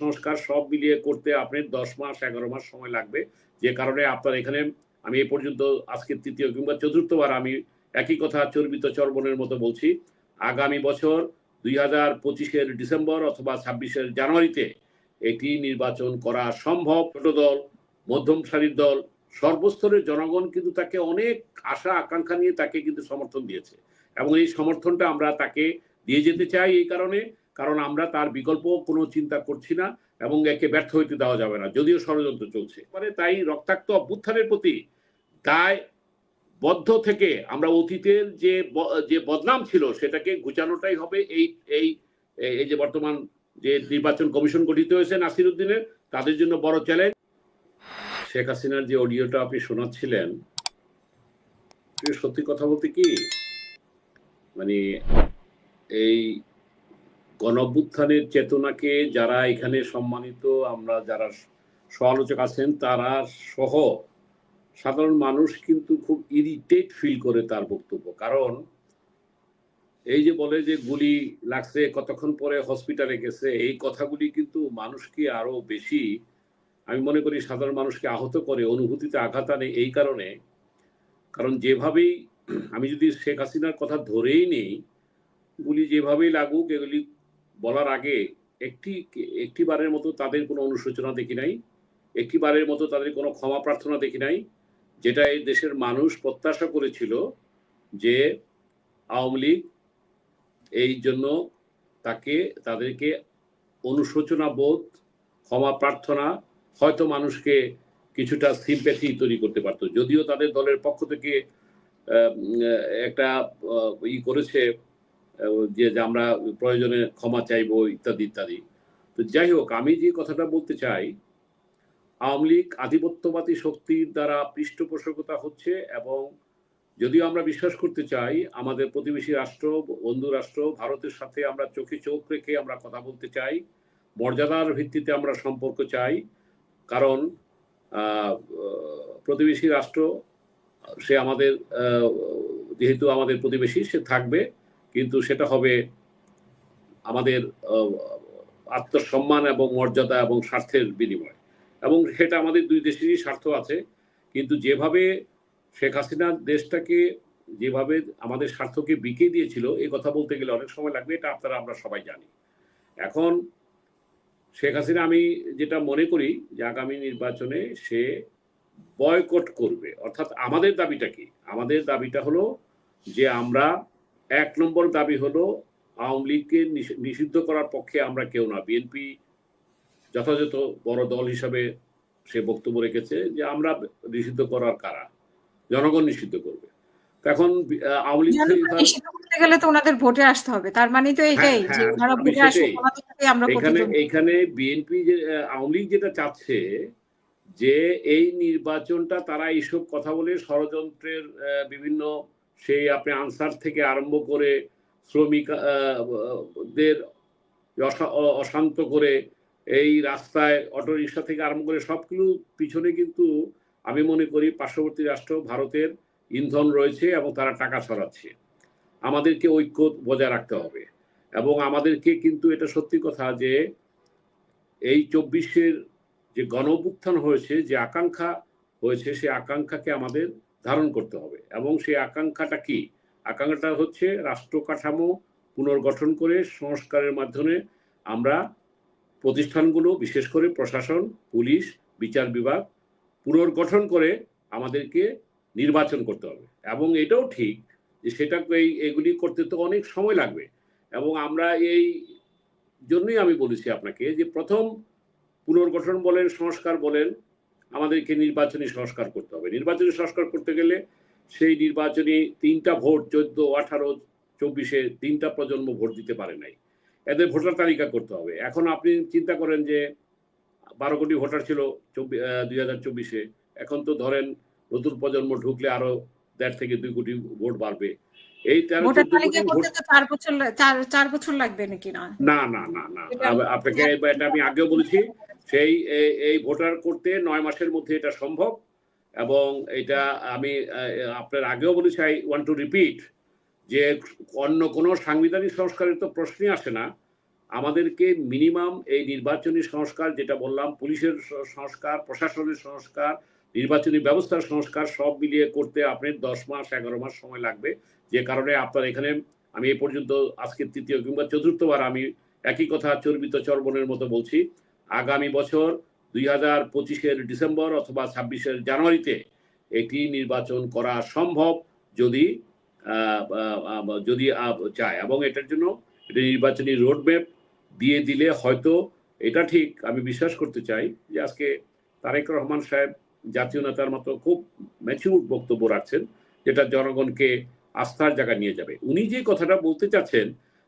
সংস্কার সব মিলিয়ে করতে আপনার দশ মাস, এগারো মাস সময় লাগবে। যে কারণে আপনার এখানে আমি এ পর্যন্ত আজকে তৃতীয় কিংবা চতুর্থবার আমি একই কথা চর্বিত চর্বণের মতো বলছি। আগামী বছর দুই হাজার পঁচিশের ডিসেম্বর অথবা ছাব্বিশের জানুয়ারিতে এটি নির্বাচন করা সম্ভব। ছোট দল, মধ্যম সারির দল, সর্বস্তরের জনগণ কিন্তু তাকে অনেক আশা, আকাঙ্ক্ষা নিয়ে তাকে কিন্তু সমর্থন দিয়েছে। এবং এই সমর্থনটা আমরা তাকে দিয়ে যেতে চাই এই কারণে। কারণ আমরা তার বিকল্প কোনো চিন্তা করছি না এবং একে ব্যর্থ হইতে দেওয়া যাবে না, যদিও ষড়যন্ত্র চলছে। মানে তাই রক্তাক্ত অভ্যুত্থানের প্রতি দায় বদ্ধ থেকে আমরা অতীতের যে যে বদনাম ছিল সেটাকে ঘুচানোটাই হবে এই এই এই যে বর্তমান যে নির্বাচন কমিশন গঠিত হয়েছে নাসির উদ্দিনের তাদের জন্য বড় চ্যালেঞ্জ। শেখ হাসিনার যে অডিওটা আপনি শোনাচ্ছিলেন, সত্যি কথা বলতে কি? মানে এই গণঅভ্যুত্থানের চেতনাকে যারা এখানে সম্মানিত, আমরা যারা সমালোচক আছেন, তারা সহ সাধারণ মানুষ কিন্তু খুব ইরিটেট ফিল করে তার বক্তব্য। কারণ এই যে বলে যে গুলি লাগছে, কতক্ষণ পরে হসপিটালে গেছে, এই কথাগুলি কিন্তু মানুষকে আরও বেশি, আমি মনে করি সাধারণ মানুষকে আহত করে, অনুভূতিতে আঘাত আনে এই কারণে। কারণ যেভাবেই আমি যদি শেখ হাসিনার কথা ধরেই নেই, গুলি যেভাবেই লাগুক, এগুলি বলার আগে একটি একটি বারের মতো তাদের কোনো অনুশোচনা দেখি নাই একটি বারের মতো তাদের কোনো ক্ষমা প্রার্থনা দেখি নাই, যেটা এই দেশের মানুষ প্রত্যাশা করেছিল যে আওয়ামী লীগ এই জন্য তাকে, তাদেরকে অনুশোচনা বোধ, ক্ষমা প্রার্থনা, হয়তো মানুষকে কিছুটা সিম্প্যাথি তৈরি করতে পারতো। যদিও তাদের দলের পক্ষ থেকে একটা ই করেছে যে আমরা প্রয়োজনে ক্ষমা চাইব ইত্যাদি ইত্যাদি। তো যাই হোক, আমি যে কথাটা বলতে চাই, আওয়ামী লীগ আধিপত্যবাদী শক্তির দ্বারা পৃষ্ঠপোষকতা হচ্ছে এবং যদিও আমরা বিশ্বাস করতে চাই, আমাদের প্রতিবেশী রাষ্ট্র, বন্ধু রাষ্ট্র, ভারতের সাথে আমরা চোখে চোখ রেখে আমরা কথা বলতে চাই, মর্যাদার ভিত্তিতে আমরা সম্পর্ক চাই, কারণ প্রতিবেশী রাষ্ট্র, সে আমাদের যেহেতু আমাদের প্রতিবেশী, সে থাকবে। কিন্তু সেটা হবে আমাদের আত্মসম্মান এবং মর্যাদা এবং স্বার্থের বিনিময়। এবং সেটা আমাদের দুই দেশেরই স্বার্থ আছে, কিন্তু যেভাবে শেখ হাসিনা দেশটাকে যেভাবে আমাদের স্বার্থকে বিকে দিয়েছিল এই কথা বলতে গেলে অনেক সময় লাগবে, এটা আপনারা, আমরা সবাই জানি। এখন শেখ হাসিনা, আমি যেটা মনে করি যে আগামী নির্বাচনে সে বয়কট করবে। অর্থাৎ আমাদের দাবিটা কি? আমাদের দাবিটা হলো যে আমরা এক নম্বর দাবি হলো আওয়ামী লীগকে নিষিদ্ধ করার পক্ষে আমরা কেউ না। বিএনপি যথাযথ বড় দল হিসাবে সে বক্তব্য রেখেছে যে আমরা নিষিদ্ধ করার কারা? জনগণ নিষিদ্ধ করবে। এখন আওয়ামী লীগ করতে গেলে তো ওনাদের ভোটে আসতে হবে। তার মানে তো যে হ্যাঁ, ওনারা ভোটে আসবে আমরা এখানে এখানে বিএনপি যে আওয়ামী লীগ যেটা চাচ্ছে যে এই নির্বাচনটা তারা এইসব কথা বলে ষড়যন্ত্রের আহ, বিভিন্ন সেই আপনি আনসার থেকে আরম্ভ করে শ্রমিক দের অশা- অশান্ত করে এই রাস্তায় অটো রিক্সা থেকে আরম্ভ করে সবগুলো পিছনে কিন্তু আমি মনে করি পার্শ্ববর্তী রাষ্ট্র, ভারতের ইন্ধন রয়েছে এবং তারা টাকা ছড়াচ্ছে। আমাদেরকে ঐক্য বজায় রাখতে হবে এবং আমাদেরকে কিন্তু এটা সত্যি কথা যে এই চব্বিশের যে গণ হয়েছে, যে আকাঙ্ক্ষা হয়েছে সেই আকাঙ্ক্ষাকে আমাদের ধারণ করতে হবে। এবং সেই আকাঙ্ক্ষাটা কি? আকাঙ্ক্ষাটা হচ্ছে রাষ্ট্র কাঠামো পুনর্গঠন করে সংস্কারের মাধ্যমে আমরা প্রতিষ্ঠানগুলো, বিশেষ করে প্রশাসন, পুলিশ, বিচার বিভাগ, পুনর্গঠন করে আমাদেরকে নির্বাচন করতে হবে। এবং এটাও ঠিক যে সেটা এই, এগুলি করতে তো অনেক সময় লাগবে। এবং আমরা এই জন্যই আমি বলেছি আপনাকে যে প্রথম পুনর্গঠন বলেন, সংস্কার বলেন আমাদেরকে নির্বাচনী সংস্কার করতে হবে। নির্বাচনী সংস্কার করতে গেলে সেই নির্বাচনী তিনটা ভোট চোদ্দ আঠারো চব্বিশে তিনটা প্রজন্ম ভোট দিতে পারে নাই। এদের ভোটার তালিকা করতে হবে। এখন আপনি চিন্তা করেন যে বারো কোটি ভোটার ছিল দুই হাজার চব্বিশে। এখন তো ধরেন নতুন প্রজন্ম ঢুকলে আরও দেড় থেকে দুই কোটি ভোট বাড়বে। এই তেরো চার বছর লাগবে নাকি না? না না না আপনাকে এটা আমি আগেও বলেছি। সেই এই- ভোটার করতে নয় মাসের মধ্যে এটা সম্ভব এবং এটা আমি আপনার আগেও বলেছি, আই ওয়ান্ট টু রিপিট যে অন্য কোনো সাংবিধানিক সংস্কারের তো প্রশ্নই আসে না। আমাদেরকে মিনিমাম এই নির্বাচনী সংস্কার যেটা বললাম, পুলিশের সংস্কার, প্রশাসনের সংস্কার, নির্বাচনী ব্যবস্থার সংস্কার সব মিলিয়ে করতে আপনার দশ মাস, এগারো মাস সময় লাগবে। যে কারণে আপনার এখানে আমি এ পর্যন্ত আজকে তৃতীয় কিংবা চতুর্থবার আমি একই কথা চর্বিত চর্বণের মতো বলছি। আগামী বছর দুই হাজার পঁচিশের ডিসেম্বর অথবা ছাব্বিশের জানুয়ারিতে এটি নির্বাচন করা সম্ভব যদি যদি চায়। এবং এটার জন্য এটা নির্বাচনী রোডম্যাপ দিয়ে দিলে হয়তো এটা ঠিক। আমি বিশ্বাস করতে চাই যে আজকে তারেক রহমান সাহেব জাতীয় নেতার মতো খুব ম্যাচিউর বক্তব্য রাখছেন, যেটা জনগণকে আস্থার জায়গা নিয়ে যাবে। উনি যে কথাটা বলতে চাচ্ছেন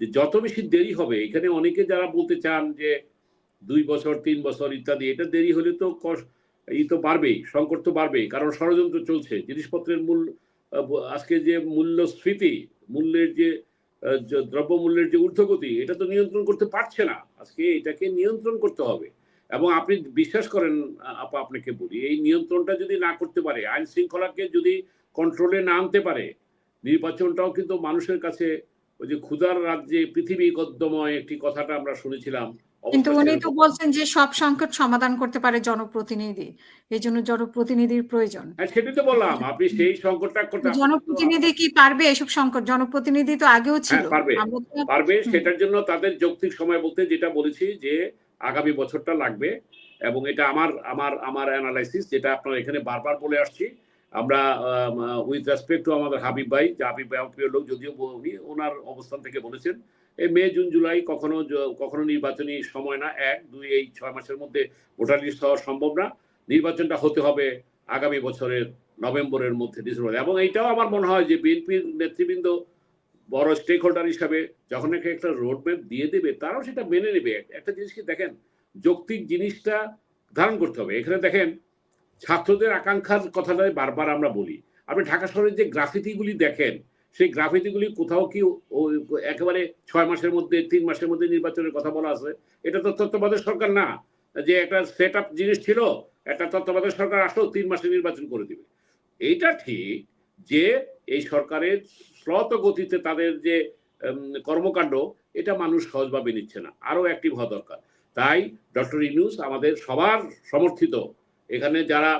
যে যত বেশি দেরি হবে, এখানে অনেকে যারা বলতে চান যে দুই বছর, তিন বছর ইত্যাদি, এটা দেরি হলে তো এই তো বাড়বেই, সংকট তো বাড়বেই, কারণ ষড়যন্ত্র চলছে। জিনিসপত্রের মূল আজকে যে মূল্যস্ফীতি, মূল্যের যে দ্রব্যমূল্যের যে ঊর্ধ্বগতি, এটা তো নিয়ন্ত্রণ করতে পারছে না। আজকে এটাকে নিয়ন্ত্রণ করতে হবে। এবং আপনি বিশ্বাস করেন আপা, আপনাকে বলি, এই নিয়ন্ত্রণটা যদি না করতে পারে, আইন শৃঙ্খলাকে যদি কন্ট্রোলে না আনতে পারে, নির্বাচনটাও কিন্তু মানুষের কাছে ওই যে ক্ষুধার রাজ্যে পৃথিবী গদ্যময় একটি কথাটা আমরা শুনেছিলাম কিন্তু উনি তো বলছেন যে সব সংকট সমাধান করতে পারে জনপ্রতিনিধি। এই জন্য জনপ্রতিনিধির প্রয়োজন। হ্যাঁ সেটাই তো বললাম। আপনি সেই সংকটটা করতে জনপ্রতিনিধি কি পারবে এসব সংকট? জনপ্রতিনিধি তো আগেও ছিল। হ্যাঁ, পারবে। পারবে সেটার জন্য তাদের যৌক্তিক সময় বলতে যেটা বলেছি যে আগামী বছরটা লাগবে এবং এটা আমার আমার আমার অ্যানালাইসিস যেটা আপনার এখানে বারবার বলে আসছি। আমরা উইথ রেসপেক্ট টু আমাদের হাবিব ভাই যে হাবিব ভাই প্রিয় লোক যদিও উনি ওনার অবস্থান থেকে বলেছেন। এই মে, জুন, জুলাই কখনো কখনো নির্বাচনী সময় না। এক, দুই, এই ছয় মাসের মধ্যে ভোটার লিস্ট হওয়া সম্ভব না। নির্বাচনটা হতে হবে আগামী বছরের নভেম্বরের মধ্যে ডিসেম্বর। এবং এইটাও আমার মনে হয় যে বিএনপির নেতৃবৃন্দ বড় স্টেক হোল্ডার হিসাবে যখন একটা একটা রোডম্যাপ দিয়ে দেবে, তারাও সেটা মেনে নেবে। একটা জিনিস কি দেখেন, যৌক্তিক জিনিসটা ধারণ করতে হবে। এখানে দেখেন, ছাত্রদের আকাঙ্ক্ষার কথাটাই বারবার আমরা বলি। আপনি ঢাকা শহরের যে গ্রাফিতিগুলি দেখেন সেই গ্রাফিতিগুলি কোথাও কি একেবারে ছয় মাসের মধ্যে তিন মাসের মধ্যে নির্বাচনের কথা বলা আছে? এটা তো তত্ত্বাবধায়ক সরকার না। যে একটা সেট আপ জিনিস ছিল একটা তত্ত্বাবধায়ক সরকার আসলো তিন মাসে নির্বাচন করে দিবে। এইটা ঠিক যে এই সরকারের শ্রত গতিতে তাদের যে কর্মকাণ্ড এটা মানুষ সহজভাবে নিচ্ছে না। আরও অ্যাক্টিভ হওয়া দরকার। তাই ডক্টর ইনুস আমাদের সবার সমর্থিত। এখানে যারা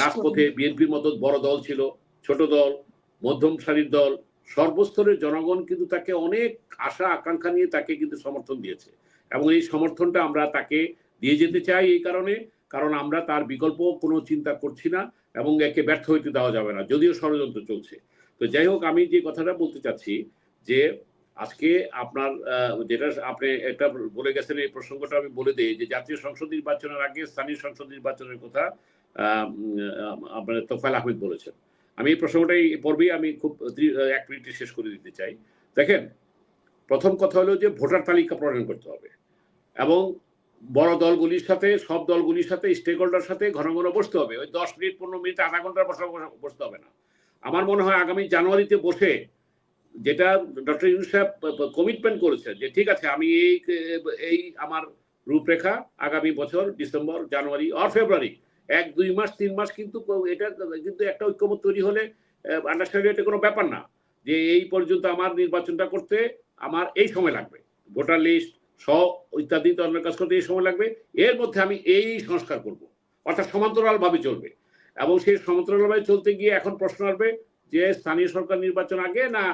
রাজপথে বিএনপির মতো বড় দল ছিল ছোট দল মধ্যম সারির দল, সর্বস্তরের জনগণ কিন্তু তাকে অনেক আশা, আকাঙ্ক্ষা নিয়ে তাকে কিন্তু সমর্থন দিয়েছে। এবং এই সমর্থনটা আমরা তাকে দিয়ে যেতে চাই এই কারণে, কারণ আমরা তার বিকল্প কোনো চিন্তা করছি না এবং একে ব্যর্থ হইতে দেওয়া যাবে না, যদিও ষড়যন্ত্র চলছে। তো যাই হোক, আমি যে কথাটা বলতে চাচ্ছি যে আজকে আপনার যেটা আপনি একটা বলে গেছেন, এই প্রসঙ্গটা আমি বলে দিই যে জাতীয় সংসদ নির্বাচনের আগে স্থানীয় সংসদ নির্বাচনের কথা আপনার তোফাল আহমেদ বলেছেন। আমি এই প্রসঙ্গটাই পর্বেই আমি খুব এক মিনিটে শেষ করে দিতে চাই। দেখেন, প্রথম কথা হলো যে ভোটার তালিকা প্রণয়ন করতে হবে এবং বড় দলগুলির সাথে, সব দলগুলির সাথে স্টেক হোল্ডার সাথে ঘন ঘন বসতে হবে। ওই দশ মিনিট, পনেরো মিনিট, আধা ঘণ্টার বসা বসতে হবে না। আমার মনে হয় আগামী জানুয়ারিতে বসে যেটা ডক্টর ইউনুস সাহেব কমিটমেন্ট করেছেন যে, ঠিক আছে, আমি এই এই আমার রূপরেখা আগামী বছর ডিসেম্বর, জানুয়ারি অর ফেব্রুয়ারি এক, দুই মাস, তিন মাস কিন্তু এটা কিন্তু একটা ঐক্যমত তৈরি হলে আন্ডারস্ট্যান্ডিং এটা কোনো ব্যাপার না। যে এই পর্যন্ত আমার নির্বাচনটা করতে আমার এই সময় লাগবে। ভোটার লিস্ট, স, ইত্যাদি ধরনের কাজ করতে এই সময় লাগবে। এর মধ্যে আমি এই সংস্কার করব। অর্থাৎ সমান্তরালভাবে চলবে। এবং সেই সমান্তরালভাবে চলতে গিয়ে এখন প্রশ্ন আসবে যে স্থানীয় সরকার নির্বাচন আগে না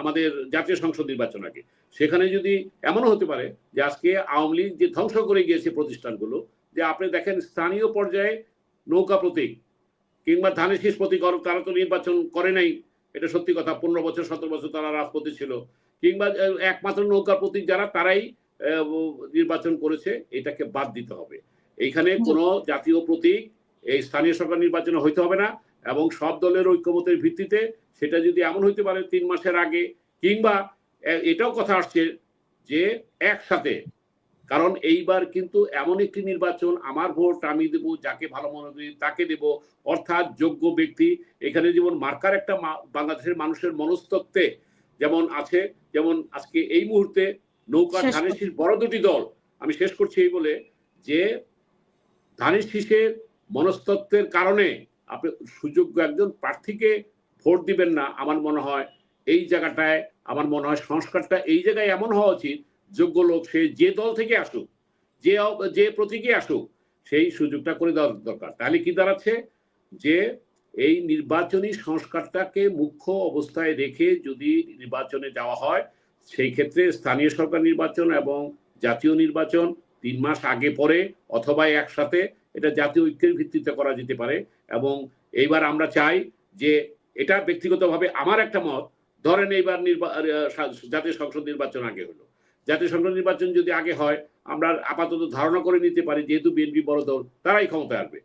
আমাদের জাতীয় সংসদ নির্বাচন আগে? সেখানে যদি এমনও হতে পারে যে আজকে আওয়ামী লীগ যে ধ্বংস করে গিয়েছে প্রতিষ্ঠানগুলো যে আপনি দেখেন স্থানীয় পর্যায়ে নৌকা প্রতীক কিংবা ধানের শীষ প্রতীক তারা তো নির্বাচন করে নাই। এটা সত্যি কথা পনেরো বছর সতেরো বছর তারা রাজপথে ছিল। কিংবা একমাত্র নৌকা প্রতীক যারা তারাই নির্বাচন করেছে এটাকে বাদ দিতে হবে। এইখানে কোনো জাতীয় প্রতীক এই স্থানীয় সরকার নির্বাচনে হইতে হবে না এবং সব দলের ঐক্যমতের ভিত্তিতে সেটা যদি এমন হইতে পারে তিন মাসের আগে কিংবা এটাও কথা আসছে যে একসাথে কারণ এইবার কিন্তু এমন একটি নির্বাচন আমার ভোট আমি দেব যাকে ভালো মনে করি তাকে দেব। অর্থাৎ যোগ্য ব্যক্তি এখানে যেমন মার্কার একটা বাংলাদেশের মানুষের মনস্তত্ত্বে যেমন আছে যেমন আজকে এই মুহূর্তে নৌকা ধানের শীষ বড় দুটি দল আমি শেষ করছি এই বলে যে ধানের শীষের মনস্তত্ত্বের কারণে আপনি সুযোগ্য একজন প্রার্থীকে ভোট দিবেন না আমার মনে হয় এই জায়গাটায় আমার মনে হয় সংস্কারটা এই জায়গায় এমন হওয়া উচিত যোগ্য লোক সে যে দল থেকে আসুক, যে যে প্রতীকে আসুক, সেই সুযোগটা করে দেওয়া দরকার। তাহলে কি দাঁড়াচ্ছে? যে এই নির্বাচনী সংস্কারটাকে মুখ্য অবস্থায় রেখে যদি নির্বাচনে যাওয়া হয়, সেই ক্ষেত্রে স্থানীয় সরকার নির্বাচন এবং জাতীয় নির্বাচন তিন মাস আগে পরে অথবা একসাথে এটা জাতীয় ঐক্যের ভিত্তিতে করা যেতে পারে এবং এইবার আমরা চাই যে এটা ব্যক্তিগতভাবে আমার একটা মত, ধরেন এইবার নির্বা- জাতীয় সংসদ নির্বাচন আগে হলো। জাতীয় সংসদ নির্বাচন যদি আগে হয় আমরা আপাতত ধারণা করে নিতে পারি যেহেতু বিএনপি বড় দল তারাই ক্ষমতায় আসবে।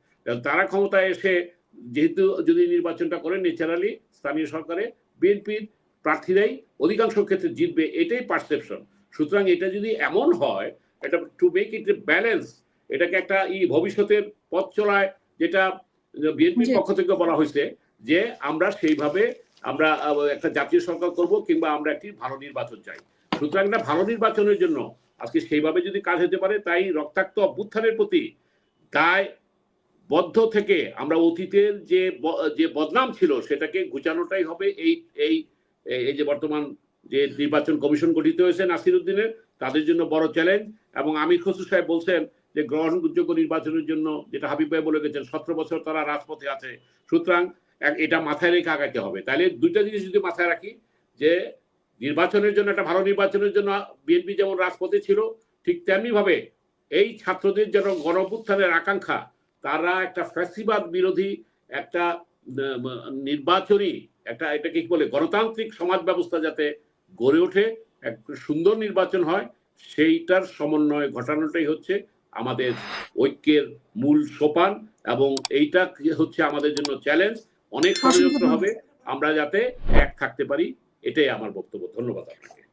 তারা ক্ষমতায় এসে যেহেতু যদি নির্বাচনটা করে ন্যাচারালি স্থানীয় সরকারে বিএনপির প্রার্থীরাই অধিকাংশ ক্ষেত্রে জিতবে এটাই পারসেপশন সুতরাং এটা যদি এমন হয় এটা টু মেক ইট ব্যালেন্স এটাকে একটা ই ভবিষ্যতের পথ চলায় যেটা বিএনপির পক্ষ থেকে বলা হয়েছে যে আমরা সেইভাবে আমরা একটা জাতীয় সরকার করব কিংবা আমরা একটি ভালো নির্বাচন চাই। সুতরাং একটা ভালো নির্বাচনের জন্য। আজকে সেইভাবে যদি কাজ হতে পারে, তাই রক্তাক্ত অভ্যুত্থানের প্রতি দায় বদ্ধ থেকে আমরা অতীতের যে যে বদনাম ছিল, সেটাকে ঘুচানোটাই হবে এই এই এই যে বর্তমান যে নির্বাচন কমিশন গঠিত হয়েছে নাসির উদ্দিনের তাদের জন্য বড় চ্যালেঞ্জ এবং আমির খসরু সাহেব বলছেন যে গ্রহণযোগ্য নির্বাচনের জন্য যেটা হাবিব ভাই বলে গেছেন, সতেরো বছর তারা রাজপথে আছে। সুতরাং এটা মাথায় রেখে আগাতে হবে। তাহলে দুইটা জিনিস যদি মাথায় রাখি, যে নির্বাচনের জন্য একটা ভালো নির্বাচনের জন্য বিএনপি যেমন রাজপথে ছিল ঠিক তেমনি ভাবে এই ছাত্রদের যেন গণপুত্থানের আকাঙ্ক্ষা তারা একটা ফ্যাসিবাদ বিরোধী একটা নির্বাচনী একটা এটাকে কি বলে গণতান্ত্রিক সমাজ ব্যবস্থা যাতে গড়ে ওঠে এক সুন্দর নির্বাচন হয় সেইটার সমন্বয় ঘটানোটাই হচ্ছে আমাদের ঐক্যের মূল সোপান এবং এইটা হচ্ছে আমাদের জন্য চ্যালেঞ্জ অনেক ষড়যন্ত্র হবে আমরা যাতে এক থাকতে পারি। এটাই আমার বক্তব্য ধন্যবাদ আপনাকে।